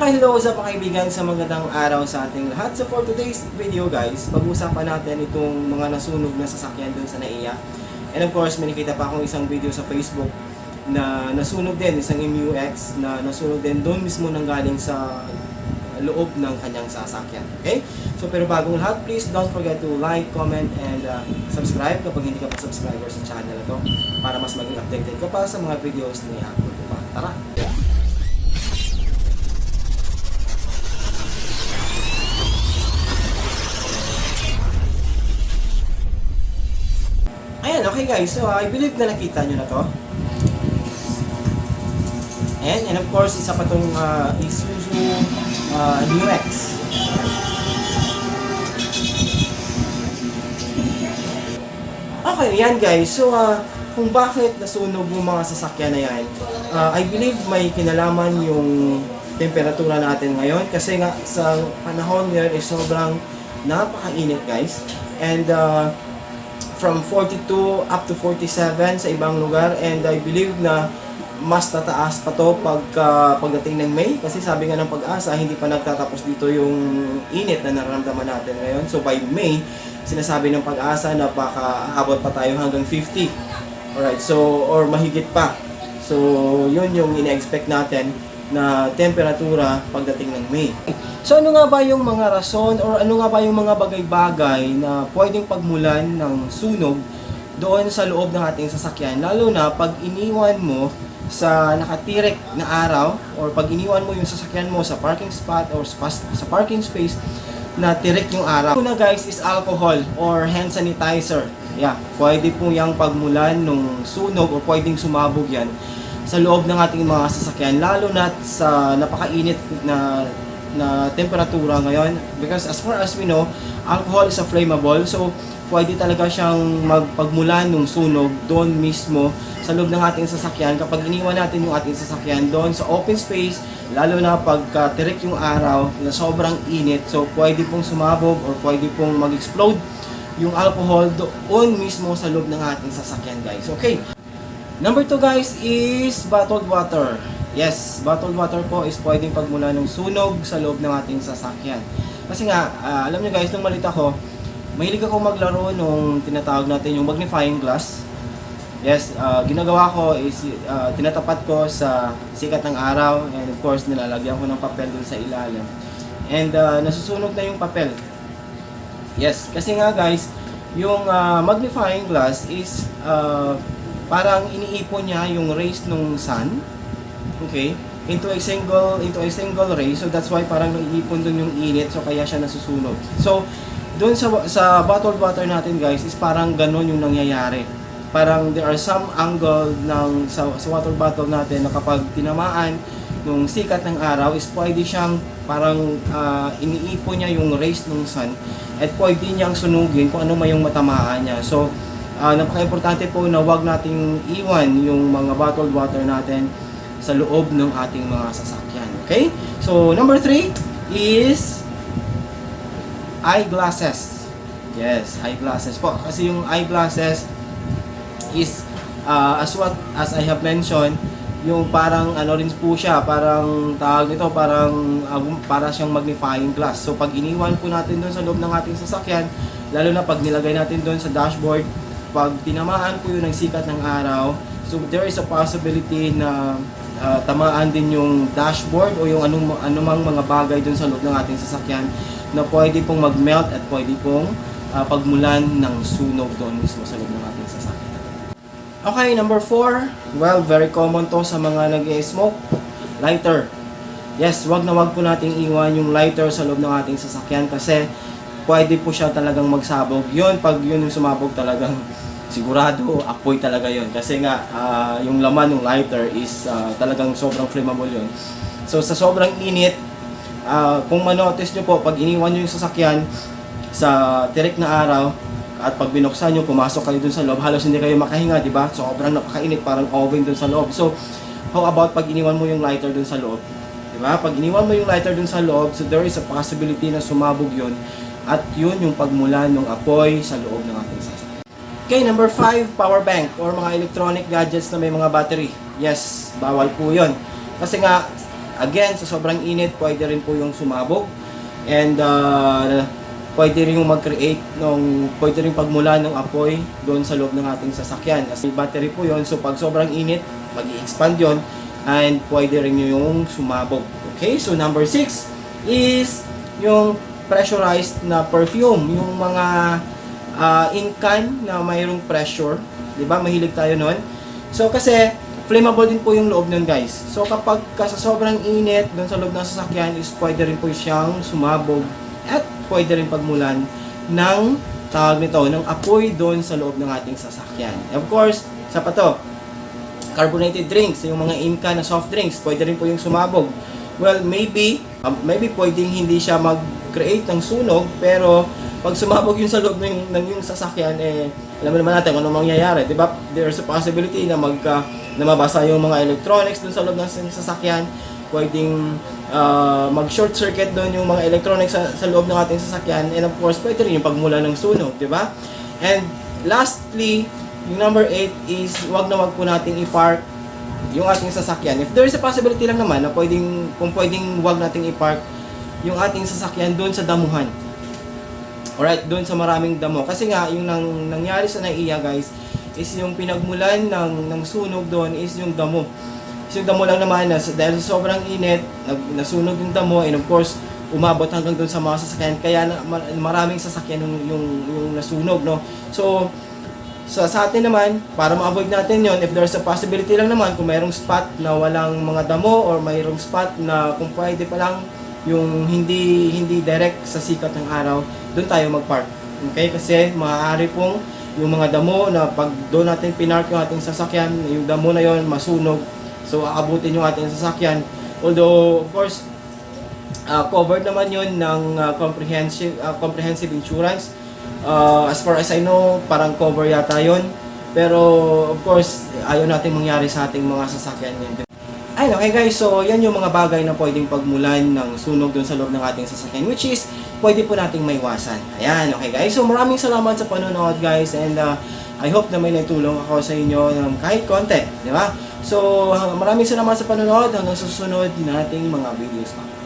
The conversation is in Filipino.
Hello sa mga kaibigan sa magandang araw sa ating lahat. So for today's video guys, pag-usapan natin itong mga nasunog na sasakyan dun sa NAIA. And of course, may nakita pa akong isang video sa Facebook na nasunog din, isang MUX na nasunog din doon mismo nang galing sa loob ng kanyang sasakyan. Okay? So pero bagong lahat, please don't forget to like, comment, and uh, subscribe kapag hindi ka pa subscriber sa channel na to para mas maging updated ka pa sa mga videos ko pa. Tara! Guys. So, I believe na nakita nyo na to. And, and of course, isa pa tong uh, Isuzu uh, New-X. Okay, yan guys. So, uh, kung bakit nasunog yung mga sasakyan na yan, uh, I believe may kinalaman yung temperatura natin ngayon kasi nga sa panahon ngayon is sobrang napakainit guys. And uh, from 42 up to 47 sa ibang lugar and I believe na mas tataas pa to pagka pagdating ng May kasi sabi nga ng pag-asa hindi pa nagtatapos dito yung init na nararamdaman natin ngayon. So by May, sinasabi ng pag-asa na baka habot pa tayo hanggang 50. Alright, so or mahigit pa. So yun yung ina-expect natin na temperatura pagdating ng May. So ano nga ba yung mga rason or ano nga ba yung mga bagay-bagay na pwedeng pagmulan ng sunog doon sa loob ng ating sasakyan lalo na pag iniwan mo sa nakatirik na araw or pag iniwan mo yung sasakyan mo sa parking spot or sa, parking space na tirik yung araw. Una guys is alcohol or hand sanitizer. Yeah, pwede po yung pagmulan ng sunog o pwedeng sumabog yan sa loob ng ating mga sasakyan lalo na sa napakainit na na temperatura ngayon. Because as far as we know alcohol is a flammable. So pwede talaga siyang magpagmulan ng sunog doon mismo sa loob ng ating sasakyan. Kapag iniwan natin yung ating sasakyan doon sa open space lalo na pagka tirik yung araw na sobrang init. So pwede pong sumabog or pwede pong mag-explode yung alcohol doon mismo sa loob ng ating sasakyan guys. Okay. Number 2 guys is bottled water. Yes, bottled water po is pwedeng pagmula ng sunog sa loob ng ating sasakyan. Kasi nga, ah, alam nyo guys, nung malit ako, mahilig ako maglaro nung tinatawag natin yung magnifying glass. Yes, ah, ginagawa ko is ah, tinatapat ko sa sikat ng araw and of course nilalagyan ko ng papel dun sa ilalim. And ah, nasusunog na yung papel. Yes, kasi nga guys, yung ah, magnifying glass is ah, parang iniipon niya yung rays ng sun, okay, into a single into a single ray. So that's why parang naiipon dun yung init so kaya siya nasusunog. So doon sa sa bottled water natin guys is parang ganun yung nangyayari. Parang there are some angle ng sa, sa water bottle natin na kapag tinamaan nung sikat ng araw is pwede siyang parang ah, iniipon niya yung rays ng sun at pwede niyang sunugin kung ano man yung matamaan niya. So, Ah, napaka-importante po na wag nating iwan yung mga bottled water natin sa loob ng ating mga sasakyan. Okay? So, number three is eyeglasses. Yes, eyeglasses po. Kasi yung eyeglasses is ah, as what as I have mentioned, yung parang ano rin po siya, parang tawag nito, parang gum- para siyang magnifying glass. So pag iniwan po natin doon sa loob ng ating sasakyan, lalo na pag nilagay natin doon sa dashboard, pag tinamaan po yun ng sikat ng araw, so there is a possibility na ah, tamaan din yung dashboard o yung anong, anumang mga bagay doon sa loob ng ating sasakyan na pwede pong mag-melt at pwede pong ah, pagmulan ng sunog doon mismo sa loob ng ating sasakyan. Okay, number 4. Well, very common to sa mga nag-smoke. Lighter. Yes, wag na wag po nating iwan yung lighter sa loob ng ating sasakyan kasi pwede po siya talagang magsabog. Yun, pag yun yung sumabog talagang sigurado, apoy talaga yun. Kasi nga, ah, yung laman ng lighter is ah, talagang sobrang flammable yun. So, sa sobrang init, ah, kung manotice nyo po, pag iniwan nyo yung sasakyan sa tirik na araw, at pag binuksan nyo, pumasok kayo dun sa loob, halos hindi kayo makahinga, di ba? Sobrang napakainit, parang oven dun sa loob. So, how about pag iniwan mo yung lighter dun sa loob? Di ba? Pag iniwan mo yung lighter dun sa loob, so there is a possibility na sumabog yun. At yun yung pagmulan ng apoy sa loob ng ating sasakyan. Okay, number 5, power bank or mga electronic gadgets na may mga battery. Yes, bawal po yun. Kasi nga, again, sa sobrang init, pwede rin po yung sumabog. And uh, pwede rin yung mag-create ng, pwede rin pagmula ng apoy doon sa loob ng ating sasakyan. Kasi battery po yon so pag sobrang init, mag expand yon and pwede rin yung sumabog. Okay, so number 6 is yung pressurized na perfume, yung mga uh, in can na mayroong pressure, 'di ba? Mahilig tayo noon. So kasi flammable din po yung loob nun guys. So kapag ka sa sobrang init doon sa loob ng sasakyan is pwede rin po siyang sumabog at pwede rin pagmulan ng tawag nito, ng apoy doon sa loob ng ating sasakyan. Of course, sa pa to, carbonated drinks, yung mga inka na soft drinks, pwede rin po yung sumabog. Well, maybe, um, maybe pwedeng hindi siya mag-create ng sunog, pero pag sumabog yung sa loob ng, ng yung sasakyan, eh, alam mo naman natin kung ano mangyayari, di ba? There's a possibility na magka, na mabasa yung mga electronics dun sa loob ng sasakyan, pwedeng uh, mag-short circuit doon yung mga electronics sa, sa loob ng ating sasakyan, and of course, pwede rin yung pagmula ng sunog, di ba? And lastly, yung number 8 is wag na wag po nating i-park yung ating sasakyan. If there is a possibility lang naman na pwedeng, kung pwedeng wag nating i-park yung ating sasakyan doon sa damuhan. Alright, doon sa maraming damo. Kasi nga, yung nang, nangyari sa naiya guys, is yung pinagmulan ng, ng sunog doon is yung damo. Is yung damo lang naman, na, dahil sa sobrang init, nag, nasunog yung damo, and of course, umabot hanggang doon sa mga sasakyan. Kaya maraming sasakyan yung, yung, yung nasunog, no? So, sa, sa atin naman, para ma-avoid natin yon if there's a possibility lang naman, kung mayroong spot na walang mga damo or mayroong spot na kung pwede pa lang yung hindi hindi direct sa sikat ng araw, doon tayo mag-park. Okay? Kasi maaari pong yung mga damo na pag doon natin pinark yung ating sasakyan, yung damo na yon masunog. So, aabutin yung ating sasakyan. Although, of course, uh, covered naman yon ng uh, comprehensive uh, comprehensive insurance. Uh, as far as I know, parang cover yata yon. Pero of course, ayaw natin mangyari sa ating mga sasakyan yun. Ayun, okay guys, so yan yung mga bagay na pwedeng pagmulan ng sunog dun sa loob ng ating sasakyan which is pwede po nating maiwasan. Ayan, okay guys. So maraming salamat sa panonood guys and uh, I hope na may naitulong ako sa inyo ng kahit konti, di ba? So maraming salamat sa panonood hanggang susunod nating mga videos pa.